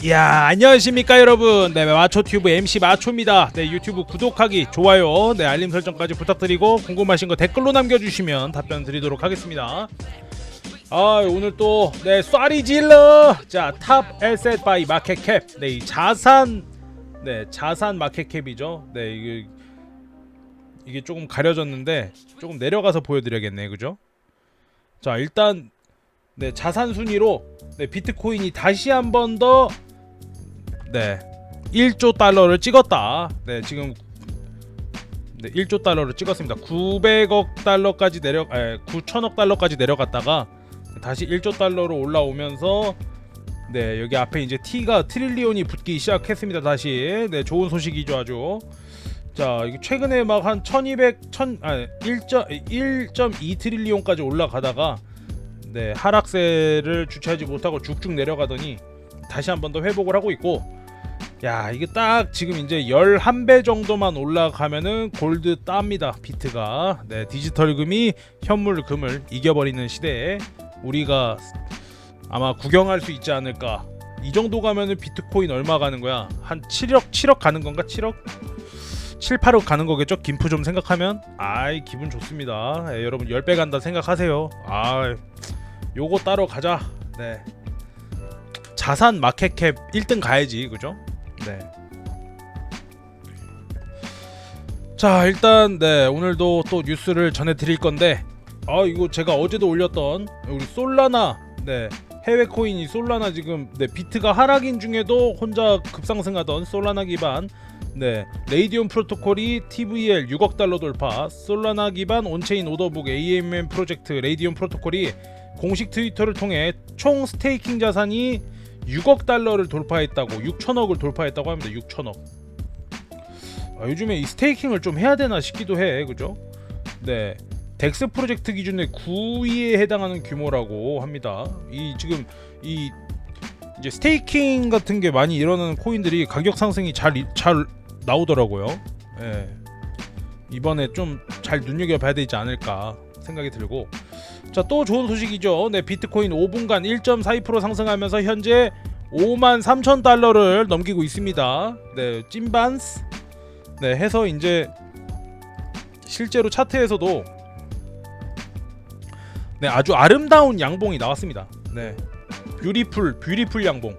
이야 안녕하십니까 여러분. 네 마초튜브 MC 마초입니다. 네 유튜브 구독하기 좋아요 네 알림 설정까지 부탁드리고 궁금하신 거 댓글로 남겨주시면 답변 드리도록 하겠습니다. 아 오늘 또네 쏴리 질러! 자탑 에셋 바이 마켓캡 네이 자산 네 자산 마켓캡이죠. 네 이게 이게 조금 가려졌는데 조금 내려가서 보여드려야겠네 그죠? 자 일단 네 자산 순위로 네 비트코인이 다시 한번더 네 1조 달러를 찍었다. 네 지금 네 1조 달러를 찍었습니다. 900억 달러까지 내려 에, 9천억 달러까지 내려갔다가 다시 1조 달러로 올라오면서 네 여기 앞에 이제 T가 트릴리온이 붙기 시작했습니다. 다시 네 좋은 소식이죠 아주. 자 최근에 막 한 1200, 1000, 아1.2 트릴리온까지 올라가다가 네 하락세를 주체하지 못하고 쭉쭉 내려가더니 다시 한 번 더 회복을 하고 있고 야 이게 딱 지금 이제 11배 정도만 올라가면은 골드 땁니다 비트가. 네 디지털 금이 현물 금을 이겨버리는 시대에 우리가 아마 구경할 수 있지 않을까. 이 정도 가면은 비트코인 얼마 가는 거야? 한 7억 7억 가는 건가 7억? 7, 8억 가는 거겠죠? 김프 좀 생각하면? 아이 기분 좋습니다. 예, 여러분 10배 간다 생각하세요. 아 요거 따로 가자. 네. 자산 마켓캡 1등 가야지 그죠? 네. 자 일단 네 오늘도 또 뉴스를 전해드릴 건데 아 이거 제가 어제도 올렸던 우리 솔라나 네 해외 코인이 솔라나 지금 네 비트가 하락인 중에도 혼자 급상승하던 솔라나 기반 네 레이디온 프로토콜이 TVL 6억 달러 돌파 솔라나 기반 온체인 오더북 AMM 프로젝트 레이디온 프로토콜이 공식 트위터를 통해 총 스테이킹 자산이 6억 달러를 돌파했다고 6천억을 돌파했다고 합니다. 6천억. 아, 요즘에 이 스테이킹을 좀 해야 되나 싶기도 해, 그죠? 네, 덱스 프로젝트 기준의 9위에 해당하는 규모라고 합니다. 이 지금 이 이제 스테이킹 같은 게 많이 일어나는 코인들이 가격 상승이 잘 잘 나오더라고요. 예. 이번에 좀 잘 눈여겨 봐야 되지 않을까 생각이 들고 자 또 좋은 소식이죠. 네 비트코인 5분간 1.42% 상승하면서 현재 5만 3천 달러를 넘기고 있습니다. 네 찐반스 네 해서 이제 실제로 차트에서도 네 아주 아름다운 양봉이 나왔습니다. 네 뷰티풀 뷰티풀 양봉.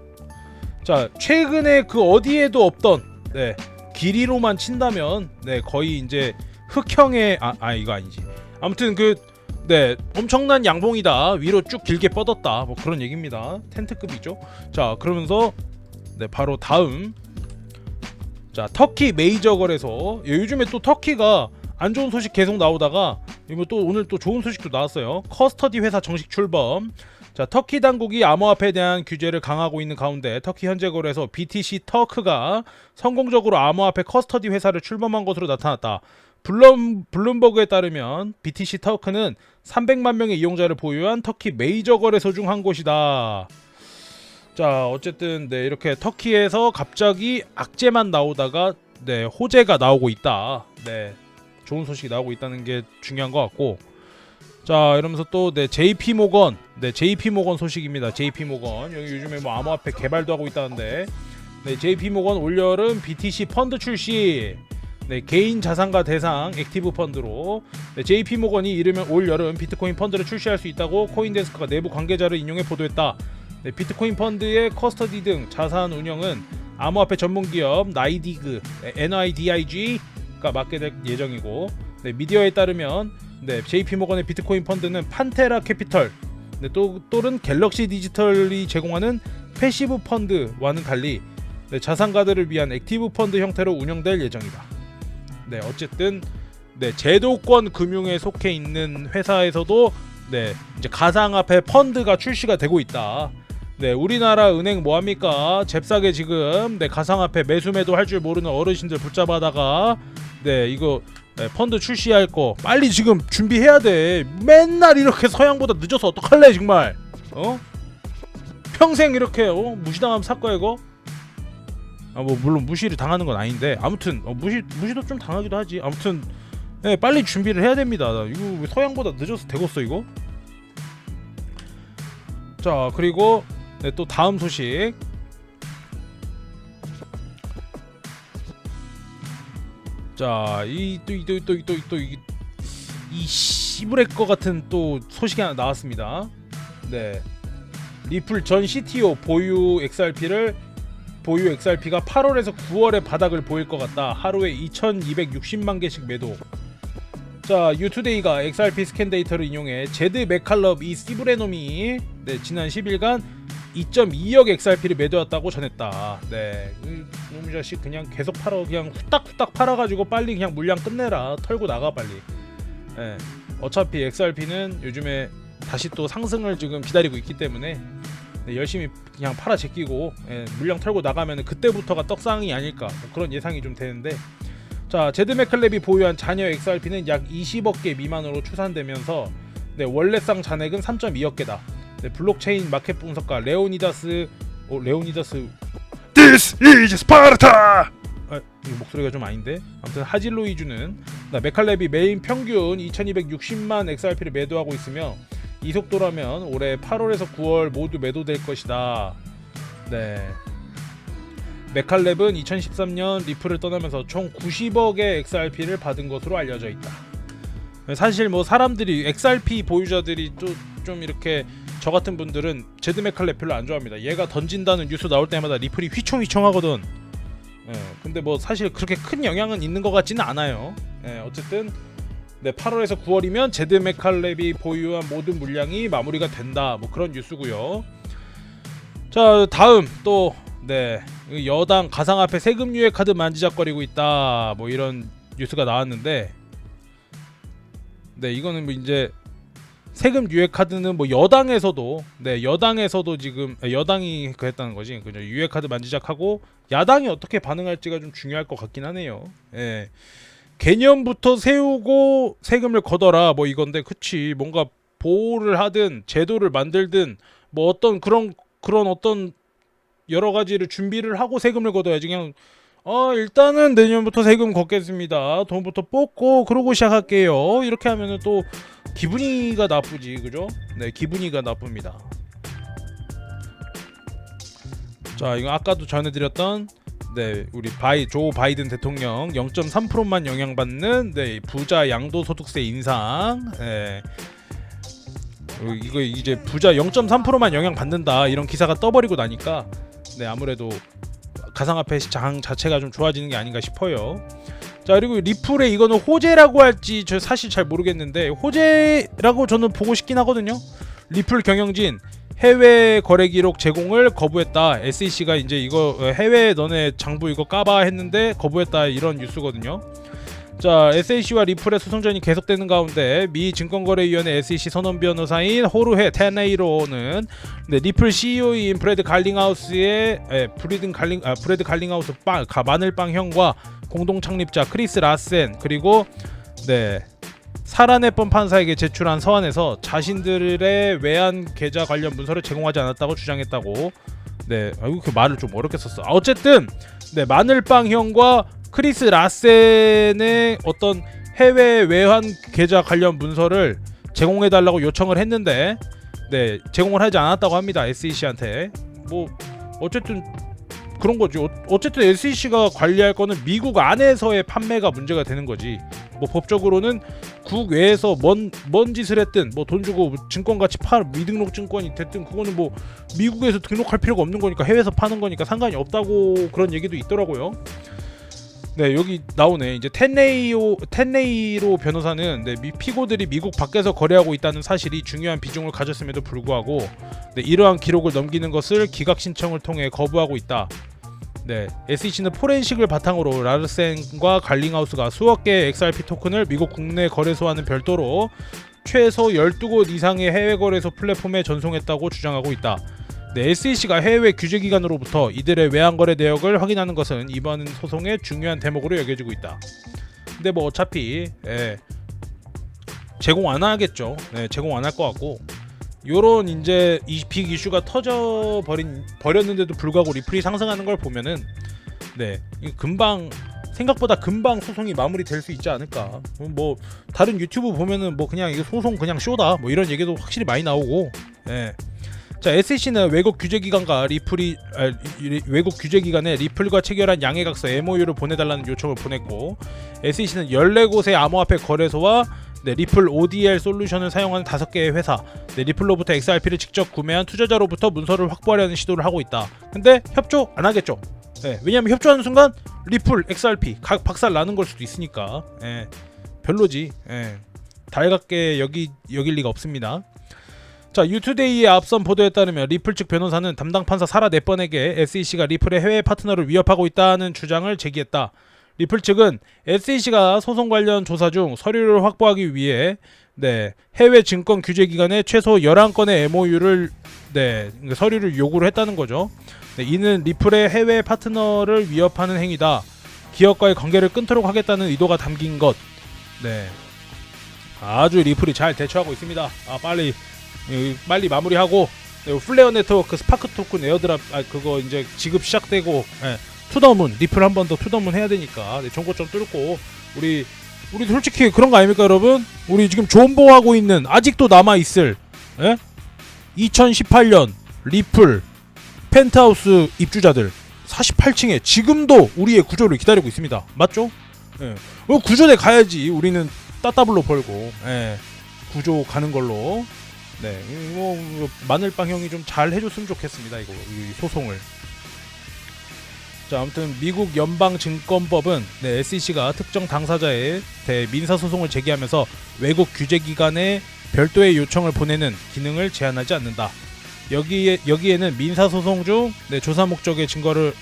자 최근에 그 어디에도 없던 네 길이로만 친다면 네 거의 이제 흑형의 아, 아 이거 아니지. 아무튼 그 네, 엄청난 양봉이다. 위로 쭉 길게 뻗었다. 뭐 그런 얘기입니다. 텐트급이죠. 자, 그러면서 네, 바로 다음 자, 터키 메이저 거래소. 예, 요즘에 또 터키가 안 좋은 소식 계속 나오다가 이거 또 오늘 또 좋은 소식도 나왔어요. 커스터디 회사 정식 출범. 자, 터키 당국이 암호화폐에 대한 규제를 강화하고 있는 가운데 터키 현재 거래소 BTC 터크가 성공적으로 암호화폐 커스터디 회사를 출범한 것으로 나타났다. 블룸, 블룸버그에 따르면 BTC 터크는 300만 명의 이용자를 보유한 터키 메이저 거래소 중 한 곳이다. 자, 어쨌든 네, 이렇게 터키에서 갑자기 악재만 나오다가 네, 호재가 나오고 있다. 네. 좋은 소식이 나오고 있다는 게 중요한 것 같고. 자, 이러면서 또 네, JP 모건. 네, JP 모건 소식입니다. JP 모건. 여기 요즘에 뭐 암호화폐 개발도 하고 있다는데. 네, JP 모건 올여름 BTC 펀드 출시. 네, 개인 자산가 대상 액티브 펀드로 네, JP 모건이 이르면 올 여름 비트코인 펀드를 출시할 수 있다고 코인데스크가 내부 관계자를 인용해 보도했다. 네, 비트코인 펀드의 커스터디 등 자산 운영은 암호화폐 전문 기업 나이디그 네, NIDIG가 맡게 될 예정이고 네, 미디어에 따르면 네, JP 모건의 비트코인 펀드는 판테라 캐피털 네, 또 또는 갤럭시 디지털이 제공하는 패시브 펀드와는 달리 네, 자산가들을 위한 액티브 펀드 형태로 운영될 예정이다. 네 어쨌든 네 제도권 금융에 속해 있는 회사에서도 네 이제 가상화폐 펀드가 출시가 되고 있다. 네 우리나라 은행 뭐 합니까 잽싸게 지금 네 가상화폐 매수매도 할 줄 모르는 어르신들 붙잡아다가 네 이거 네, 펀드 출시할 거 빨리 지금 준비해야 돼. 맨날 이렇게 서양보다 늦어서 어떡할래 정말 어? 평생 이렇게 어? 무시당하면 살 거야 이거? 아, 뭐 물론 무시를 당하는 건 아닌데 아무튼 어, 무시 무시도 좀 당하기도 하지. 아무튼 네, 빨리 준비를 해야 됩니다. 이거 서양보다 늦어서 되겠어 이거. 자 그리고 네, 또 다음 소식. 자, 이 또 이 또 이 또 이 또 이 또 이 이 시브렉 거 같은 또 소식이 하나 나왔습니다. 네. 리플 전 CTO 보유 XRP를 보유 XRP가 8월에서 9월에 바닥을 보일 것 같다. 하루에 2,260만 개씩 매도. 자, 유투데이가 XRP 스캔 데이터를 인용해 제드 맥칼럽 이 시브레놈이 네, 지난 10일간 2.2억 XRP를 매도했다고 전했다. 네, 이 놈의 자식 그냥 계속 팔아 그냥 후딱후딱 팔아가지고 빨리 그냥 물량 끝내라. 털고 나가 빨리. 네, 어차피 XRP는 요즘에 다시 또 상승을 지금 기다리고 있기 때문에 네, 열심히 그냥 팔아 제끼고 예, 물량 털고 나가면 그때부터가 떡상이 아닐까 뭐 그런 예상이 좀 되는데 자 제드 맥클랩이 보유한 잔여 XRP는 약 20억 개 미만으로 추산되면서 네, 원래상 잔액은 3.2억 개다. 네, 블록체인 마켓 분석가 레오니다스 어, 레오니다스 This is Sparta! 아, 이 목소리가 좀 아닌데 아무튼 하질로이주는 나 메칼랩이 매일 평균 2260만 XRP를 매도하고 있으며 이 속도라면 올해 8월에서 9월 모두 매도될 것이다. 네. 메칼랩은 2013년 리플을 떠나면서 총 90억의 XRP를 받은 것으로 알려져 있다. 사실 뭐 사람들이 XRP 보유자들이 또 좀 이렇게 저 같은 분들은 제드 메칼랩 별로 안 좋아합니다. 얘가 던진다는 뉴스 나올 때마다 리플이 휘청휘청하거든. 예, 근데 뭐 사실 그렇게 큰 영향은 있는 것 같지는 않아요. 예, 어쨌든 네, 8월에서 9월이면 제드 맥칼랩이 보유한 모든 물량이 마무리가 된다. 뭐 그런 뉴스고요. 자, 다음 또 네, 여당 가상화폐 세금 유예 카드 만지작거리고 있다. 뭐 이런 뉴스가 나왔는데 네, 이거는 뭐 이제 세금 유예 카드는 뭐 여당에서도 네, 여당에서도 지금 아, 여당이 그랬다는 거지. 그죠? 유예 카드 만지작하고 야당이 어떻게 반응할지가 좀 중요할 것 같긴 하네요. 예. 개념부터 세우고 세금을 걷어라. 뭐 이건데 그치. 뭔가 보호를 하든 제도를 만들든 뭐 어떤 그런 그런 어떤 여러 가지를 준비를 하고 세금을 걷어야지. 그냥 어 일단은 내년부터 세금 걷겠습니다. 돈부터 뽑고 그러고 시작할게요. 이렇게 하면은 또 기분이가 나쁘지. 그죠? 네 기분이가 나쁩니다. 자 이거 아까도 전해드렸던 네, 우리 바이 조 바이든 대통령 0.3%만 영향받는 네, 부자 양도소득세 인상. 네. 어, 이거 이제 부자 0.3%만 영향 받는다 이런 기사가 떠버리고 나니까 네 아무래도 가상화폐 시장 자체가 좀 좋아지는 게 아닌가 싶어요. 자 그리고 리플의 이거는 호재라고 할지 저 사실 잘 모르겠는데 호재라고 저는 보고 싶긴 하거든요. 리플 경영진 해외 거래 기록 제공을 거부했다. SEC가 이제 이거 어, 해외 너네 장부 이거 까봐 했는데 거부했다 이런 뉴스거든요. 자, SEC와 리플의 소송전이 계속되는 가운데 미 증권거래위원회 SEC 선언 변호사인 호르헤 테네이로는 네, 리플 CEO인 브래드 갈링하우스의 에, 브리든 갈링 아, 브래드 갈링하우스 빵 가, 마늘빵 형과 공동 창립자 크리스 라센 그리고 네 살아내뻔 판사에게 제출한 서한에서 자신들의 외환 계좌 관련 문서를 제공하지 않았다고 주장했다고. 네, 아이고 그 말을 좀 어렵게 썼어. 아, 어쨌든 네 마늘빵 형과 크리스 라센의 어떤 해외 외환 계좌 관련 문서를 제공해 달라고 요청을 했는데 네 제공을 하지 않았다고 합니다 SEC한테. 뭐 어쨌든 그런 거지. 어, 어쨌든 SEC가 관리할 거는 미국 안에서의 판매가 문제가 되는 거지. 뭐 법적으로는 국외에서 뭔, 뭔 짓을 했든 뭐 돈 주고 증권 같이 팔 미등록 증권이 됐든 그거는 뭐 미국에서 등록할 필요가 없는 거니까 해외에서 파는 거니까 상관이 없다고 그런 얘기도 있더라고요. 네 여기 나오네 이제 텐레이오 텐레이로 변호사는 네, 미 피고들이 미국 밖에서 거래하고 있다는 사실이 중요한 비중을 가졌음에도 불구하고 네, 이러한 기록을 넘기는 것을 기각 신청을 통해 거부하고 있다. 네, SEC는 포렌식을 바탕으로 라르센과 갈링하우스가 수억 개의 XRP 토큰을 미국 국내 거래소와는 별도로 최소 12곳 이상의 해외 거래소 플랫폼에 전송했다고 주장하고 있다. 네, SEC가 해외 규제 기관으로부터 이들의 외환 거래 내역을 확인하는 것은 이번 소송의 중요한 대목으로 여겨지고 있다. 근데 뭐 어차피 예, 제공 안 하겠죠. 네, 제공 안 할 것 같고 요런 이제 이 빅 이슈가 터져 버린 버렸는데도 불구하고 리플이 상승하는 걸 보면은 네 금방 생각보다 금방 소송이 마무리될 수 있지 않을까. 뭐 다른 유튜브 보면은 뭐 그냥 이거 소송 그냥 쇼다 뭐 이런 얘기도 확실히 많이 나오고. 네. 자 SEC는 외국 규제 기관과 리플이 아, 외국 규제 기관에 리플과 체결한 양해각서 MOU를 보내달라는 요청을 보냈고 SEC는 14곳의 암호화폐 거래소와 네, 리플 ODL 솔루션을 사용하는 다섯 개의 회사, 네, 리플로부터 XRP를 직접 구매한 투자자로부터 문서를 확보하려는 시도를 하고 있다. 근데 협조 안 하겠죠. 네, 왜냐하면 협조하는 순간 리플, XRP 각 박살 나는 걸 수도 있으니까. 예, 별로지. 예, 달갑게 여기 여길 리가 없습니다. 자, 유투데이의 앞선 보도에 따르면 리플 측 변호사는 담당 판사 사라 네번에게 SEC가 리플의 해외 파트너를 위협하고 있다는 주장을 제기했다. 리플 측은 SEC가 소송 관련 조사 중 서류를 확보하기 위해 네, 해외 증권 규제 기관에 최소 11건의 MOU를 네, 서류를 요구를 했다는 거죠. 네, 이는 리플의 해외 파트너를 위협하는 행위다. 기업과의 관계를 끊도록 하겠다는 의도가 담긴 것. 네. 아주 리플이 잘 대처하고 있습니다. 아, 빨리 예, 빨리 마무리하고 네, 플레어 네트워크 스파크 토큰 에어드랍 아 그거 이제 지급 시작되고 예, 투더문 리플 한 번 더 투더문 해야 되니까 네, 정보점 뚫고 우리 우리 솔직히 그런 거 아닙니까 여러분? 우리 지금 존버하고 있는 아직도 남아 있을 예? 2018년 리플 펜트하우스 입주자들 48층에 지금도 우리의 구조를 기다리고 있습니다. 맞죠? 예. 어, 구조대 가야지. 우리는 따따블로 벌고. 예. 구조 가는 걸로. 네. 이거 뭐 마늘빵 형이 좀 잘 해줬으면 좋겠습니다. 이거 이 소송을. 자, 아무튼 미국 연방증권법은 네, SEC가 특정 당사자에 대해 민사 소송을 제기하면서 외국 규제 기관에 별도의 요청을 보내는 기능을 제한하지 않는다. 여기에 여기에는 민사 소송 중 네, 조사 목적의 증거를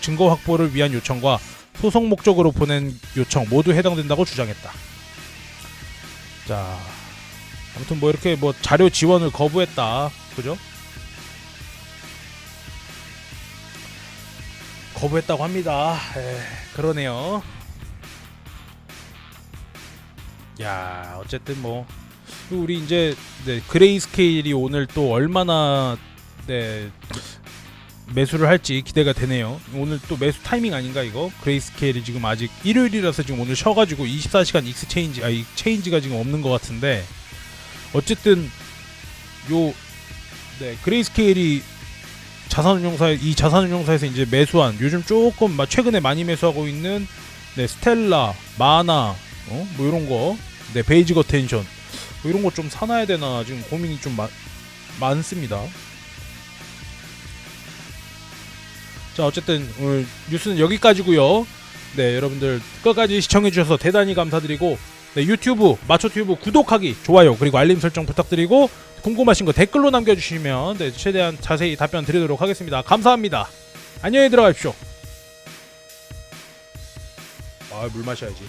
증거 확보를 위한 요청과 소송 목적으로 보낸 요청 모두 해당된다고 주장했다. 자, 아무튼 뭐 이렇게 뭐 자료 지원을 거부했다, 그죠? 거부했다고 합니다. 에, 그러네요. 야, 어쨌든 뭐 우리 이제 네, 그레이스케일이 오늘 또 얼마나 네, 매수를 할지 기대가 되네요. 오늘 또 매수 타이밍 아닌가 이거? 그레이스케일이 지금 아직 일요일이라서 지금 오늘 쉬어가지고 24시간 익스 체인지 아이 체인지가 지금 없는 것 같은데 어쨌든 요 네, 그레이스케일이 자산운용사 이 자산운용사에서 이제 매수한 요즘 조금 막 최근에 많이 매수하고 있는 네 스텔라, 마나, 어? 뭐 이런 거, 네 베이지 거 텐션 뭐 이런 거 좀 사놔야 되나 지금 고민이 좀 마, 많습니다. 자 어쨌든 오늘 뉴스는 여기까지고요. 네 여러분들 끝까지 시청해 주셔서 대단히 감사드리고 네, 유튜브 마초튜브 구독하기 좋아요 그리고 알림 설정 부탁드리고 궁금하신 거 댓글로 남겨주시면 네, 최대한 자세히 답변 드리도록 하겠습니다. 감사합니다. 안녕히 들어가십시오. 아 물 마셔야지.